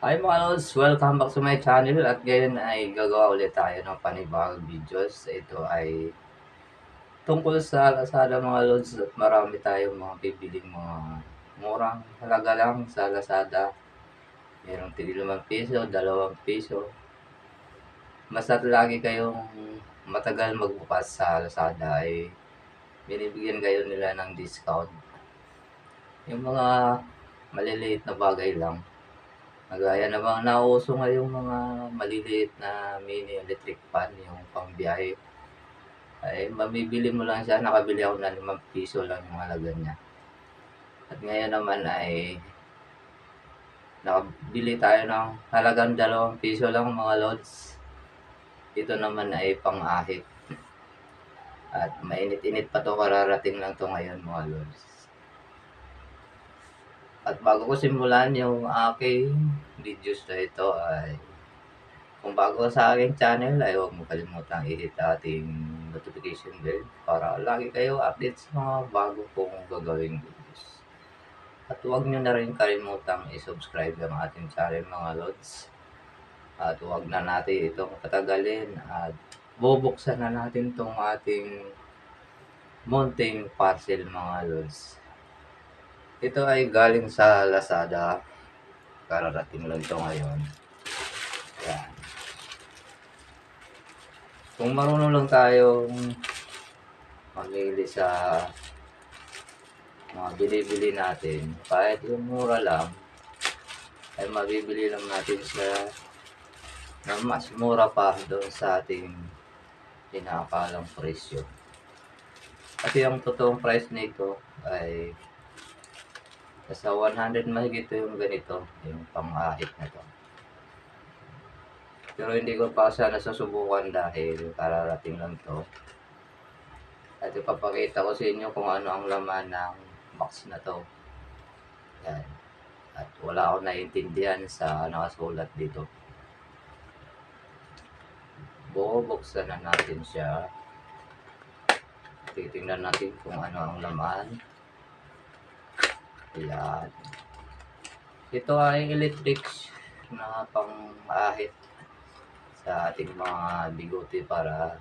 Hi mga lods, welcome back to my channel at ngayon ay gagawa ulit tayo ng panibagong videos. Ito ay tungkol sa Lazada mga lods at marami tayong mga bibiling mga murang halaga lang sa Lazada. Merong tigil 5 piso, 2 piso. Basta't lagi kayong matagal magbukas sa Lazada ay binibigyan kayo nila ng discount. Yung mga maliliit na bagay lang. Kagaya namang nauuso ngayong mga maliliit na mini electric fan, yung pangbiyahe. Ay, mamibili mo lang siya, nakabili ako na 5 piso lang yung halaga niya. At ngayon naman ay nakabili tayo ng halagang 2 piso lang mga lods. Ito naman ay pang-ahit. At mainit-init pa to kararating lang to ngayon mga lods. At bago ko simulan yung aking videos na ito ay kung bago sa aking channel ay huwag mo kalimutang i-hit ating notification bell para lagi kayo update sa mga bago kong gagawing videos. At huwag nyo na rin kalimutang i-subscribe ang ating channel mga lods. At huwag na natin itong patagalin at bubuksan na natin itong ating mounting parcel mga lods. Ito ay galing sa Lazada. Kararating lang ito ngayon. Yan. Kung marunong lang tayong mamili sa mga bili-bili natin, kahit yung mura lang, ay mabibili lang natin siya na mas mura pa doon sa ating pinakalang presyo. Kasi yung totoong price nito ay Nasa 100 mahigit yung ganito, yung pang-ahit na to. Pero hindi ko pa siya nasusubukan dahil kararating lang to. At ipapakita ko sa inyo kung ano ang laman ng box na to. Yan. At wala akong naiintindihan sa nakasulat dito. Bubuksan na natin siya. Titingnan natin kung ano ang laman. Ayan. Ito ay electric na pang-ahit sa ating mga bigote para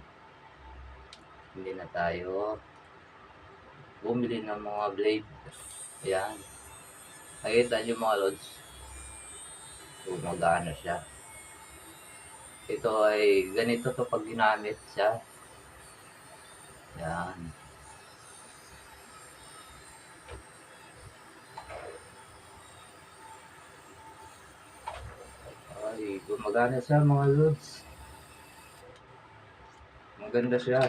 hindi na tayo bumili ng mga blade. Ayan. Nakita nyo mga lods. Gumagana siya. Ito ay ganito to pag ginamit siya. Ayan. Ay, gumagana siya mga lods. Maganda siya.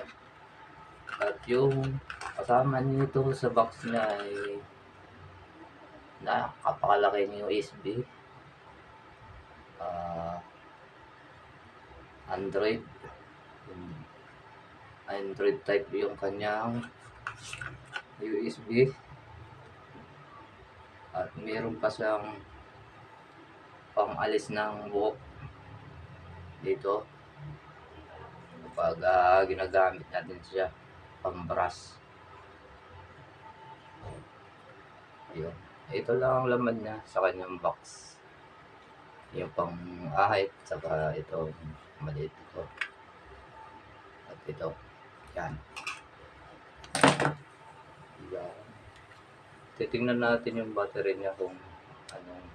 At yung kasama nito sa box niya ay nakapakalaki ng USB. Ah, Android. Android type yung kanyang USB. At meron pa siyang pang-alis ng buhok. Dito. Kapag ah, ginagamit natin siya pang-brush. Yun ito lang ang laman niya sa kanyang box. Yung pang-ahit saka ito maliit ito. At ito. Yan. Yan. Titingnan natin yung battery niya kung anong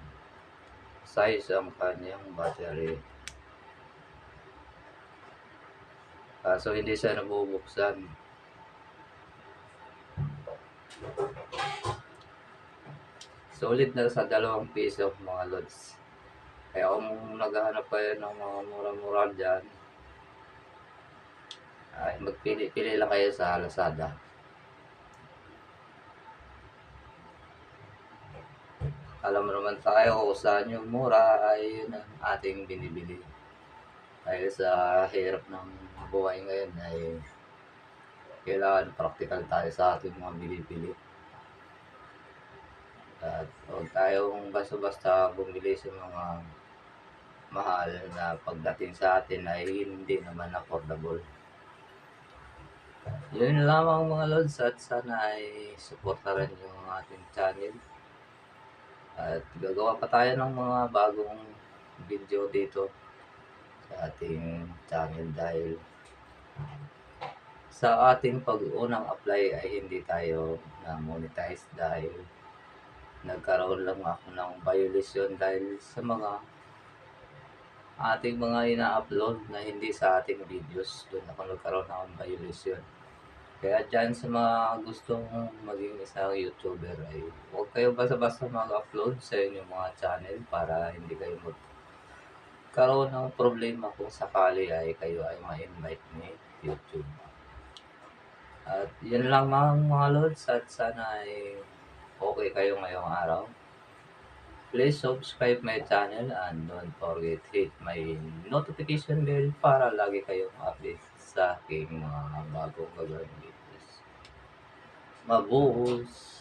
size ang kanyang battery. Kaso hindi siya nabubuksan. Solid na sa dalawang piso mga lods. Kaya kung naghahanap kayo ng mga mura-mura dyan, ay magpili-pili lang kayo sa Lazada. Alam naman tayo kung saan yung mura ay yun ang ating binibili. Dahil sa hirap ng buhay ngayon ay kailangan practical tayo sa ating mga binibili. At huwag tayong basta-basta bumili sa mga mahal na pagdating sa atin ay hindi naman affordable. Yun lamang mga lods at sana ay supportaran yung ating channel. At gagawa pa tayo ng mga bagong video dito sa ating channel dahil sa ating pag-unang apply ay hindi tayo na-monetize dahil nagkaroon lang ako ng violation dahil sa mga ating mga ina-upload na hindi sa ating videos. Doon ako nagkaroon ng violation. Kaya dyan sa mga gustong maging isang YouTuber ay huwag kayo basta-basta mag-upload sa inyong mga channel para hindi kayo magkaroon ng problema kung sakali ay kayo ay ma-invite ni YouTube. At yun lang mga, mga lods at sana ay okay kayo ngayong araw. Please subscribe my channel and don't forget hit my notification bell para lagi kayong update sa aking mga bagong gagawin videos. Mabuhos!